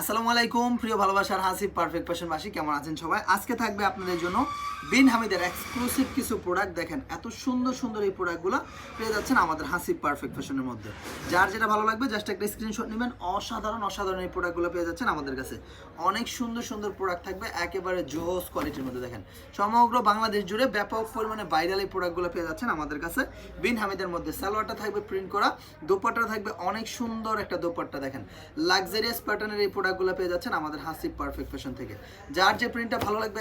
আসসালামু আলাইকুম প্রিয় ভালোবাসার হাসিব পারফেক্ট ফ্যাশনবাসী কেমন আছেন সবাই? আজকে থাকবে আপনাদের জন্য বিন হামিদের এক্সক্লুসিভ কিছু প্রোডাক্ট দেখেন, এত সুন্দর সুন্দর এই প্রোডাক্টগুলো পেয়ে যাচ্ছেন আমাদের হাসিব পারফেক্ট ফ্যাশনের মধ্যে। যার যেটা ভালো লাগবে জাস্ট একটা স্ক্রিনশট নেবেন, অসাধারণ অসাধারণ এই প্রোডাক্টগুলো পেয়ে যাচ্ছেন আমাদের কাছে। অনেক সুন্দর সুন্দর প্রোডাক্ট থাকবে, একেবারে জোস কোয়ালিটির মধ্যে দেখেন। সমগ্র বাংলাদেশ জুড়ে ব্যাপক পরিমাণে ভাইরাল এই প্রোডাক্টগুলো পেয়ে যাচ্ছেন আমাদের কাছে। বিন হামিদের মধ্যে সালোয়ারটা থাকবে প্রিন্ট করা, দোপাট্টা থাকবে, অনেক সুন্দর একটা দোপাট্টা দেখেন। লাক্সারিয়াস প্যাটার্নের এই প্রোডাক্টগুলো পেয়ে যাচ্ছেন আমাদের হাসিব পারফেক্ট ফ্যাশন থেকে। যার যে প্রিন্টটা ভালো লাগবে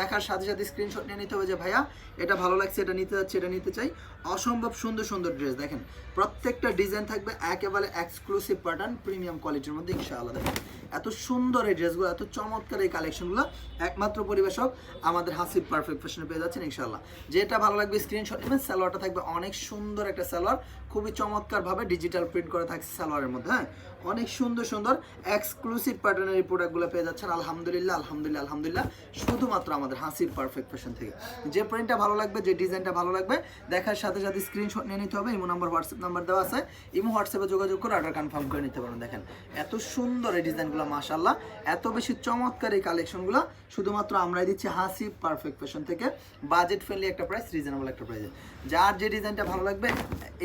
দেখার সাথে সাথে স্ক্রিনশট নিয়ে নিতে হবে যে, ভাইয়া, এটা ভালো লাগছে, এটা নিতে যাচ্ছে, এটা নিতে চাই। অসম্ভব সুন্দর সুন্দর ড্রেস দেখেন। প্রত্যেকটা ডিজাইন থাকবে একেবারে এক্সক্লুসিভ প্যাটার্ন প্রিমিয়াম কোয়ালিটির মধ্যে, ইনশাআল্লাহ দেখেন। এত সুন্দর এই ড্রেসগুলো এত চমৎকার এই কালেকশনগুলো একমাত্র পরিবেশক আমাদের হাসিব পারফেক্ট ফ্যাশনে পেয়ে যাচ্ছেন, ইনশাআল্লাহ। যেটা ভালো লাগবে স্ক্রিনশট নেবেন, সালোয়ারটা থাকবে অনেক সুন্দর একটা সালোয়ার, খুবই চমৎকারভাবে ডিজিটাল প্রিন্ট করা থাকছে সালোয়ারের মধ্যে হ্যাঁ? অনেক সুন্দর সুন্দর এক্সক্লুসিভ প্যাটার্নের এই প্রোডাক্টগুলো পেয়ে যাচ্ছেন, আলহামদুলিল্লাহ আলহামদুলিল্লাহ আলহামদুলিল্লাহ। শুধুমাত্র আমাদের হাসির পারফেক্ট ফ্যাশন থেকে। যে প্রিন্টটা ভালো লাগবে, যে ডিজাইনটা ভালো লাগবে, দেখার সাথে সাথে স্ক্রিনশট নিয়ে নিতে হবে। ইমো নাম্বার হোয়াটসঅ্যাপ নাম্বার দেওয়া আছে। ইমো হোয়াটসঅ্যাপে যোগাযোগ করে অর্ডার কনফার্ম করে নিতে পারেন দেখেন, এত সুন্দর এই ডিজাইনগুলো মাশাল্লাহ এত বেশি চমৎকার এই কালেকশনগুলো শুধুমাত্র আমরাই দিচ্ছি হাসি পারফেক্ট ফ্যাশন থেকে। বাজেট ফ্রেন্ডলি একটা প্রাইস রিজনেবল একটা প্রাইসে যার যে ডিজাইনটা ভালো লাগবে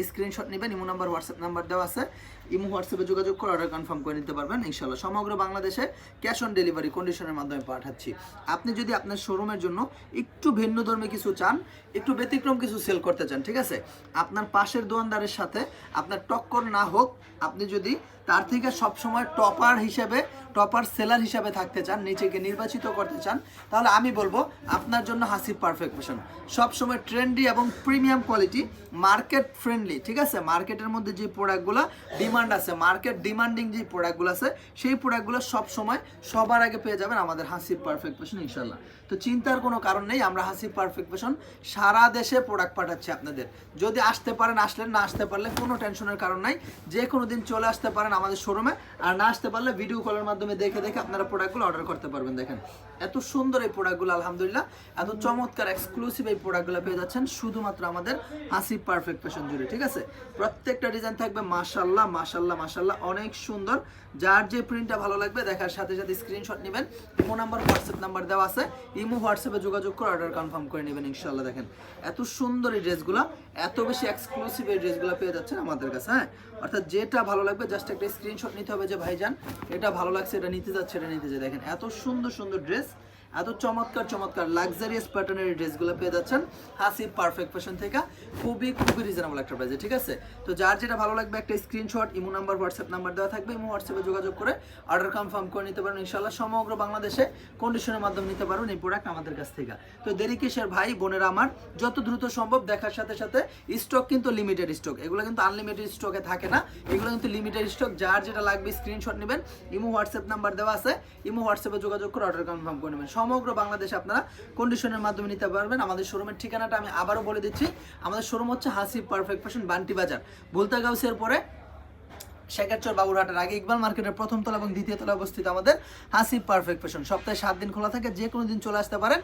স্ক্রিনশট নেবেন। ইমো নাম্বার হোয়াটসঅ্যাপ নাম্বার দেওয়া আছে। ইমো হোয়াটসঅ্যাপে যোগাযোগ করে অর্ডার কনফার্ম করে নিতে পারবেন ইনশাল্লাহ সমগ্র বাংলাদেশে ক্যাশ অন ডেলিভারি কন্ডিশনের মাধ্যমে পাঠাচ্ছি। আপনি যদি আপনার শোরুমের জন্য একটু ভিন্ন ধর্মে কিছু চান, একটু ব্যতিক্রম কিছু সেল করতে চান, ঠিক আছে? আপনার পাশের দোকানদারের সাথে আপনার টক্কর না হোক, আপনি যদি তার থেকে সবসময় টপার হিসেবে টপার সেলার হিসাবে থাকতে চান, নিজেকে নির্বাচিত করতে চান, তাহলে আমি বলব আপনার জন্য হাসি পারফেক্ট ফ্যাশন সবসময় ট্রেন্ডি এবং প্রিমিয়াম কোয়ালিটি মার্কেট ফ্রেন্ডলি ঠিক আছে? মার্কেটের মধ্যে যে প্রোডাক্টগুলো ডিমান্ড আছে মার্কেট ডিমান্ডিং যে প্রোডাক্টগুলো আছে, সেই প্রোডাক্টগুলো সবসময় সবার আগে পেয়ে যাবেন আমাদের হাসি পারফেক্ট ফ্যাশন ইনশাল্লাহ তো চিন্তার কোনো কারণ নেই, আমরা হাসি পারফেক্ট ফ্যাশন সারা দেশে প্রোডাক্ট পাঠাচ্ছি আপনাদের। যদি আসতে পারেন, আসলেন, না আসতে পারলে কোনো টেনশনের কারণ নাই। যে কোনো দিন চলে আসতে পারেন আমাদের শোরুমে আর না আসতে পারলে ভিডিও কলের মাধ্যমে দেখে দেখে আপনারা প্রোডাক্টগুলো অর্ডার করতে পারবেন, দেখেন। এত সুন্দর এই প্রোডাক্টগুলো আলহামদুলিল্লাহ। এত চমৎকার এক্সক্লুসিভ এই প্রোডাক্টগুলো পেয়ে যাচ্ছেন শুধুমাত্র আমাদের হাসি পারফেক্ট ফ্যাশন জুড়ে ঠিক আছে? প্রত্যেকটা ডিজাইন থাকবে মাশাল্লাহ মাশাল্লাহ মাশাল্লাহ অনেক সুন্দর। যার যে প্রিন্টটা ভালো লাগবে, দেখার সাথে সাথে স্ক্রিনশট নেবেন। ইমো নাম্বার হোয়াটসঅ্যাপ নাম্বার দেওয়া আছে। ইমো হোয়াটসঅ্যাপে যোগাযোগ করে অর্ডার কনফার্ম করে নেবেন ইনশাল্লাহ দেখেন। এত সুন্দর এই ড্রেসগুলো এত বেশি এক্সক্লুসিভ এই ড্রেসগুলো পেয়ে যাচ্ছেন আমাদের কাছে হ্যাঁ? অর্থাৎ যেটা ভালো লাগবে জাস্ট একটা স্ক্রিনশট নিতে হবে যে, ভাইজান, এটা ভালো লাগছে এটা নিতে যাচ্ছে এটা নিতে যাচ্ছে। দেখেন এত সুন্দর সুন্দর ড্রেস এত চমৎকার চমৎকার লাক্সারিয়াস প্যাটার্নের ড্রেসগুলো পেয়ে যাচ্ছেন। হাসি পারফেক্ট ফ্যাশন থেকে। খুবই খুবই রিজনেবল একটা প্রাইসে ঠিক আছে? তো যার যেটা ভালো লাগবে, একটা screenshot imo number, WhatsApp number দেওয়া থাকবে। ইমো, হোয়াটসঅ্যাপে যোগাযোগ করে অর্ডার কনফার্ম করে নিতে পারেন। ইনশাল্লাহ সমগ্র বাংলাদেশে কন্ডিশনের মাধ্যমে নিতে পারবেন এই প্রোডাক্ট আমাদের কাছ থেকে। তো দেরি কিসের ভাই? বোনেরা আমার, যত দ্রুত সম্ভব দেখার সাথে সাথে স্টক কিন্তু লিমিটেড স্টক এগুলো কিন্তু আনলিমিটেড স্টকে থাকে না। এগুলো কিন্তু লিমিটেড স্টক যার যেটা লাগবে স্ক্রিনশট নেবেন। ইমো, হোয়াটসঅ্যাপ নাম্বার দেওয়া আছে। ইমো, হোয়াটসঅ্যাপে যোগাযোগ করে অর্ডার কনফার্ম করে নেবেন। সমগ্র বাংলাদেশে আপনারা কন্ডিশনের মাধ্যমে নিতে পারবেন। আমাদের শোরুমের ঠিকানাটা আমি আবারও বলে দিচ্ছি। আমাদের শোরুম হচ্ছে হাসি পারফেক্ট ফ্যাশন বান্টি বাজার। ভুলতা গাউসের পরে শেখারচর বাবুরহাটের আগে ইকবাল মার্কেটের প্রথম তলা এবং দ্বিতীয় তলা অবস্থিত আমাদের হাসি পারফেক্ট ফ্যাশন। সপ্তাহে সাত দিন খোলা থাকে যে কোনো দিন চলে আসতে পারেন,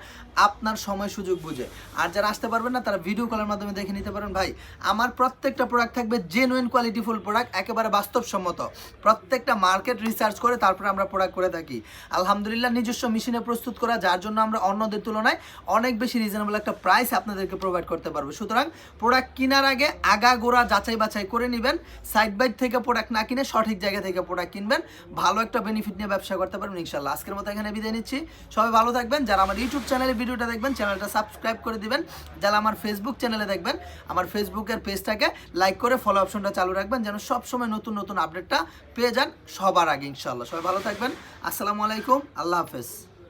আপনার সময় সুযোগ বুঝে। আর যারা আসতে পারবেন না, তারা ভিডিও কলের মাধ্যমে দেখে নিতে পারেন। ভাই, আমার প্রত্যেকটা প্রোডাক্ট থাকবে জেনুইন কোয়ালিটিফুল প্রোডাক্ট একেবারে বাস্তবসম্মত। প্রত্যেকটা মার্কেট রিসার্চ করে তারপরে আমরা প্রোডাক্ট করে থাকি। আলহামদুলিল্লাহ, নিজস্ব মেশিনে প্রস্তুত করা, যার জন্য আমরা অন্যদের তুলনায় অনেক বেশি রিজনেবল একটা প্রাইস আপনাদেরকে প্রোভাইড করতে পারব। সুতরাং প্রোডাক্ট কেনার আগে আগা গোড়া যাচাই বাছাই করে নেবেন সাইড বাইট থেকে প্রোডাক্ট না কিনে সঠিক জায়গা থেকে প্রোডাক্ট কিনবেন, ভালো একটা বেনিফিট নিয়ে ব্যবসা করতে পারবেন, ইনশাল্লাহ। আজকের মতো এখানে বিদায় নিচ্ছি। সবাই ভালো থাকবেন। যারা আমার ইউটিউব চ্যানেলে ভিডিওটা দেখবেন চ্যানেলটা সাবস্ক্রাইব করে দিবেন। যারা আমার ফেসবুক চ্যানেলে দেখবেন, আমার ফেসবুকের পেজটাকে লাইক করে ফলো অপশনটা চালু রাখবেন, যেন সবসময় নতুন নতুন আপডেটটা পেয়ে যান সবার আগে, ইনশাল্লাহ। সবাই ভালো থাকবেন। আসসালামু আলাইকুম। আল্লাহ হাফেজ।